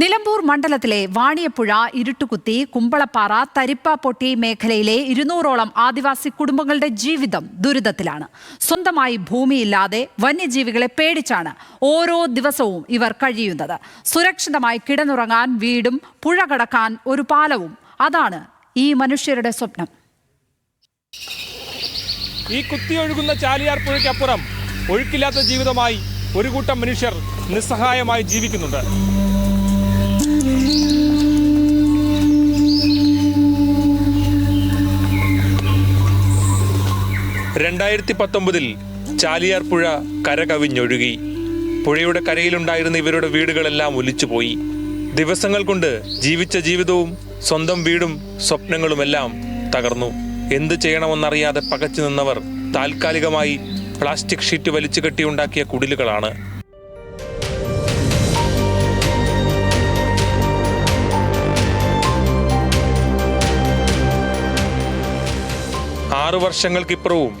നിലമ്പൂർ മണ്ഡലത്തിലെ വാണിയപ്പുഴ ഇരുട്ടുകുത്തി കുമ്പളപ്പാറ തരിപ്പാപ്പൊട്ടി മേഖലയിലെ ഇരുന്നൂറോളം ആദിവാസി കുടുംബങ്ങളുടെ ജീവിതം ദുരിതത്തിലാണ്. സ്വന്തമായി ഭൂമിയില്ലാതെ വന്യജീവികളെ പേടിച്ചാണ് ഓരോ ദിവസവും ഇവർ കഴിയുന്നത്. സുരക്ഷിതമായി കിടന്നുറങ്ങാൻ വീടും പുഴ കടക്കാൻ ഒരു പാലവും. അതാണ് ഈ മനുഷ്യരുടെ സ്വപ്നം. ഈ കുത്തി ഒഴുകുന്ന ചാലിയാർ പുഴയ്ക്കപ്പുറം ഒഴുക്കില്ലാത്ത ജീവിതമായി ഒരു കൂട്ടം മനുഷ്യർ നിസ്സഹായമായി ജീവിക്കുന്നുണ്ട്. രണ്ടായിരത്തി പത്തൊമ്പതിൽ ചാലിയാർ പുഴ കരകവിഞ്ഞൊഴുകി. പുഴയുടെ കരയിലുണ്ടായിരുന്ന ഇവരുടെ വീടുകളെല്ലാം ഒലിച്ചുപോയി. ദിവസങ്ങൾ കൊണ്ട് ജീവിച്ച ജീവിതവും സ്വന്തം വീടും സ്വപ്നങ്ങളുമെല്ലാം തകർന്നു. എന്തു ചെയ്യണമെന്നറിയാതെ പകച്ചു നിന്നവർ താൽക്കാലികമായി പ്ലാസ്റ്റിക് ഷീറ്റ് വലിച്ചു കെട്ടിയുണ്ടാക്കിയ കുടിലുകളാണ്. ആറു വർഷങ്ങൾക്കിപ്പുറവും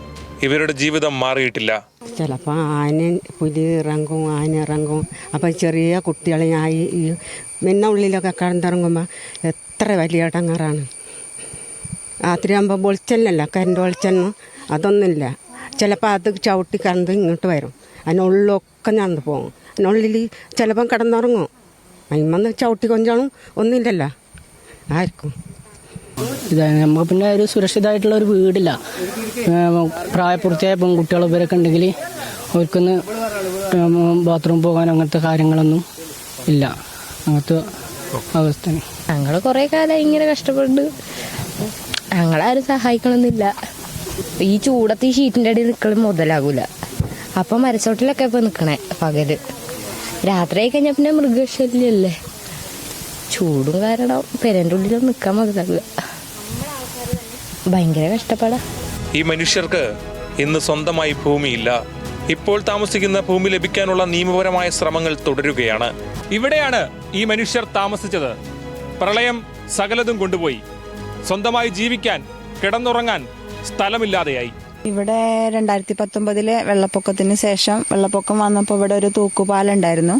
ഇവരുടെ ജീവിതം മാറിയിട്ടില്ല. ചിലപ്പോൾ ആന പുലി ഇറങ്ങും ആന ഇറങ്ങും. അപ്പോൾ ചെറിയ കുട്ടികളെ ഞാൻ ഈ മിന്ന ഉള്ളിലൊക്കെ കടന്നിറങ്ങുമ്പോൾ എത്ര വലിയ ഇടങ്ങാറാണ്. രാത്രിയാകുമ്പോൾ വെളിച്ചെണ്ണല്ല കരണ്ട് വെളിച്ചെണ്ണ. അതൊന്നുമില്ല. ചിലപ്പോൾ അത് ചവിട്ടി കണ്ട് ഇങ്ങോട്ട് വരും. അതിനുള്ളിലൊക്കെ ഞാൻ പോകും. അതിനുള്ളിൽ ചിലപ്പം കിടന്നുറങ്ങും. അതിന്മന്ന് ചവിട്ടി കൊഞ്ചാണും? ഒന്നുമില്ലല്ലോ. ആർക്കും. ഇത് നമുക്ക് പിന്നെ ഒരു സുരക്ഷിതമായിട്ടുള്ള ഒരു വീടില്ല. പ്രായപൂർത്തിയായ പെൺകുട്ടികൾ ഇവരൊക്കെ ഉണ്ടെങ്കിൽ അവർക്കൊന്ന് ബാത്റൂം പോകാൻ അങ്ങനത്തെ കാര്യങ്ങളൊന്നും ഇല്ല. അങ്ങനത്തെ അവസ്ഥ ഞങ്ങൾ കുറെ കാലം ഇങ്ങനെ കഷ്ടപ്പെട്ട്. ഞങ്ങളാരും സഹായിക്കണമെന്നില്ല ഈ ചൂടത്ത് ഈ ഷീറ്റിന്റെ അടിയിൽ നിൽക്കൽ മുതലാകൂല അപ്പൊ മരച്ചോട്ടിലൊക്കെ ഇപ്പൊ നിക്കണേ പകൽ. രാത്രി ആയി കഴിഞ്ഞാൽ പിന്നെ മൃഗശല്യല്ലേ? ചൂടും കാരണം പെരന്റെ ഉള്ളിലൊന്നും നിൽക്കാൻ മുതലാകില്ല ഭയങ്കര കഷ്ടപ്പാടാ. ഈ മനുഷ്യർക്ക് ഇന്ന് സ്വന്തമായി ഭൂമിയില്ല. ഇപ്പോൾ താമസിക്കുന്ന ഭൂമി ലഭിക്കാനുള്ള നിയമപരമായ ശ്രമങ്ങൾ തുടരുകയാണ്. ഇവിടെയാണ് ഈ മനുഷ്യർ താമസിച്ചത്. പ്രളയം സകലതും കൊണ്ടുപോയി. സ്വന്തമായി ജീവിക്കാൻ കിടന്നുറങ്ങാൻ സ്ഥലമില്ലാതെയായി. ഇവിടെ രണ്ടായിരത്തി പത്തൊമ്പതിലെ വെള്ളപ്പൊക്കത്തിന് ശേഷം വെള്ളപ്പൊക്കം വന്നപ്പോൾ ഇവിടെ ഒരു തൂക്കുപാലം ഉണ്ടായിരുന്നു.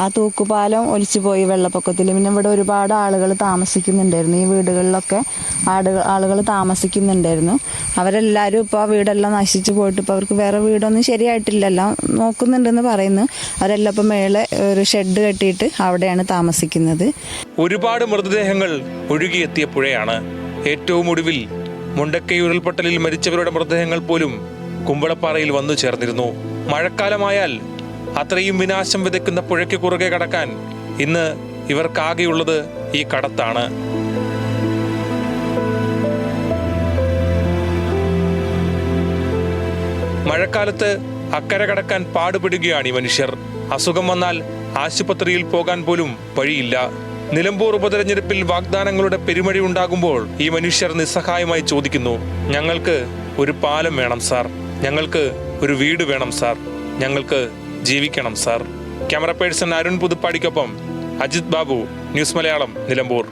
ആ തൂക്കുപാലം ഒലിച്ചുപോയി വെള്ളപ്പൊക്കത്തിൽ പിന്നെ ഇവിടെ ഒരുപാട് ആളുകൾ താമസിക്കുന്നുണ്ടായിരുന്നു ഈ വീടുകളിലൊക്കെ. ആടുകൾ ആളുകൾ താമസിക്കുന്നുണ്ടായിരുന്നു. അവരെല്ലാവരും ഇപ്പോൾ വീടെല്ലാം നശിച്ചു പോയിട്ട് ഇപ്പോൾ അവർക്ക് വേറെ വീടൊന്നും ശരിയായിട്ടില്ലല്ലോ. നോക്കുന്നുണ്ടെന്ന് പറയുന്നു. അവരെല്ലാം ഇപ്പം മേളെ ഒരു ഷെഡ് കെട്ടിയിട്ട് അവിടെയാണ് താമസിക്കുന്നത്. ഒരുപാട് മൃതദേഹങ്ങൾ ഒഴുകിയെത്തിയ പുഴയാണ് ഏറ്റവും ഒടുവിൽ മുണ്ടക്കൈ ഉരുൾപൊട്ടലിൽ മരിച്ചവരുടെ മൃതദേഹങ്ങൾ പോലും കുമ്പളപ്പാറയിൽ വന്നു ചേർന്നിരുന്നു. മഴക്കാലമായാൽ അത്രയും വിനാശം വിതയ്ക്കുന്ന പുഴയ്ക്ക് കുറുകെ കടക്കാൻ ഇന്ന് ഇവർക്കാകെയുള്ളത് ഈ കടത്താണ്. മഴക്കാലത്ത് അക്കരെ കടക്കാൻ പാടുപെടുകയാണ് ഈ മനുഷ്യർ. അസുഖം വന്നാൽ ആശുപത്രിയിൽ പോകാൻ പോലും വഴിയില്ല. നിലമ്പൂർ ഉപതെരഞ്ഞെടുപ്പിൽ വാഗ്ദാനങ്ങളുടെ പെരുമഴ ഉണ്ടാകുമ്പോൾ ഈ മനുഷ്യർ നിസ്സഹായമായി ചോദിക്കുന്നു ഞങ്ങൾക്ക് ഒരു പാലം വേണം സാർ. ഞങ്ങൾക്ക് ഒരു വീട് വേണം സാർ. ഞങ്ങൾക്ക് ജീവിക്കണം സാർ. ക്യാമറ പേഴ്സൺ അരുൺ പുതുപ്പാടിക്കൊപ്പം അജിത് ബാബു ന്യൂസ് മലയാളം നിലമ്പൂർ.